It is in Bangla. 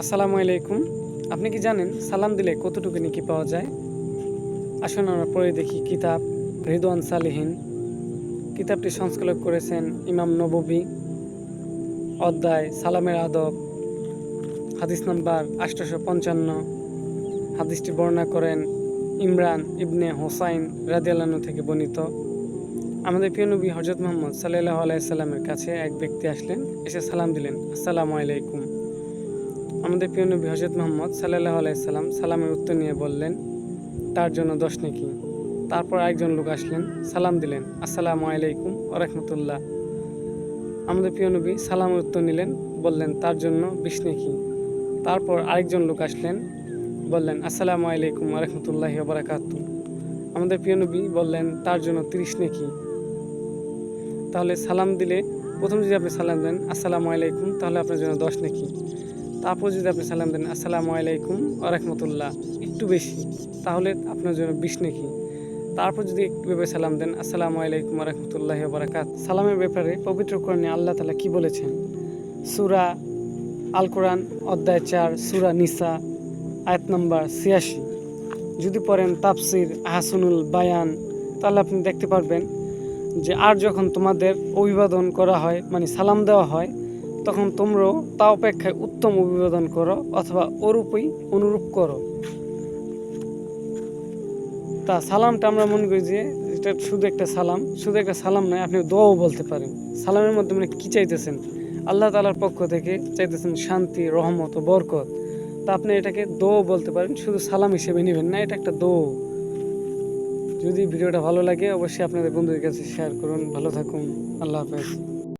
আসসালামু আলাইকুম। আপনি কি জানেন সালাম দিলে কতটুকু নেকি পাওয়া যায়? আসুন আমরা পড়ে দেখি কিতাব রিদওয়ান সালিহীন। কিতাবটি সংস্কলক করেছেন ইমাম নববী। অধ্যায় সালামের আদব। হাদিস নাম্বার আষ্টশো পঞ্চান্ন। হাদিসটি বর্ণনা করেন ইমরান ইবনে হোসাইন রাদিয়াল্লাহু থেকে বর্ণিত। আমাদের প্রিয় নবী হজরত মোহাম্মদ সাল্লাহ আলাইসাল্লামের কাছে এক ব্যক্তি আসলেন, এসে সালাম দিলেন, আসসালামু আলাইকুম। আমাদের প্রিয় নবী হজরত মোহাম্মদ সাল্লাহ আলাইসাল্লাম সালামের উত্তর নিয়ে বললেন, তার জন্য দশ নাকি? তারপর আরেকজন লোক আসলেন, সালাম দিলেন, আসসালামু আলাইকুম ওরহমতুল্লাহ আমাদের প্রিয় নবী সালামের উত্তর নিলেন, বললেন, তার জন্য বিশ নাকি? তারপর আরেকজন লোক আসলেন, বললেন, আসসালামু আলাইকুম ওরহমতুল্লাহি বারাকাতু। আমাদের প্রিয় নবী বললেন, তার জন্য তিরিশ নাকি? তাহলে সালাম দিলে প্রথম যদি আপনি সালাম দেন, আসসালামু আলাইকুম, তাহলে আপনার জন্য দশ নাকি? তারপর যদি আপনি সালাম দেন, আসসালামু আলাইকুম আরহামতুল্লাহ একটু বেশি, তাহলে আপনার জন্য বিষ নাকি? তারপর যদি একটু একটুভাবে সালাম দেন, আসসালামু আলাইকুম রহমতুল্লাহ বারাকাত। সালামের ব্যাপারে পবিত্র কোরআনে আল্লাহ তালা কি বলেছেন? সুরা আল কোরআন অধ্যায় চার, সুরা নিসা, আয়াত নম্বর ছিয়াশি। যদি পড়েন তাফসির, আহসানুল বায়ান, তাহলে আপনি দেখতে পারবেন যে আর যখন তোমাদের অভিবাদন করা হয় মানে সালাম দেওয়া হয় তখন তোমরাও তা অপেক্ষায় উত্তম অভিবাদন করো অথবা ওরূপই অনুরূপ করো। তা সালামটা আমরা মনে করি যে, এটা শুধু একটা সালাম। শুধু একটা সালাম নয়, আপনি দোয়াও বলতে পারেন। সালামের মধ্যে মানে কী চাইতেছেন? আল্লাহ তালার পক্ষ থেকে চাইতেছেন শান্তি, রহমত ও বরকত। তা আপনি এটাকে দো বলতে পারেন, শুধু সালাম হিসেবে নেবেন না, এটা একটা দো যদি ভিডিওটা ভালো লাগে, অবশ্যই আপনাদের বন্ধুদের কাছে শেয়ার করুন। ভালো থাকুন। আল্লাহ হাফেজ।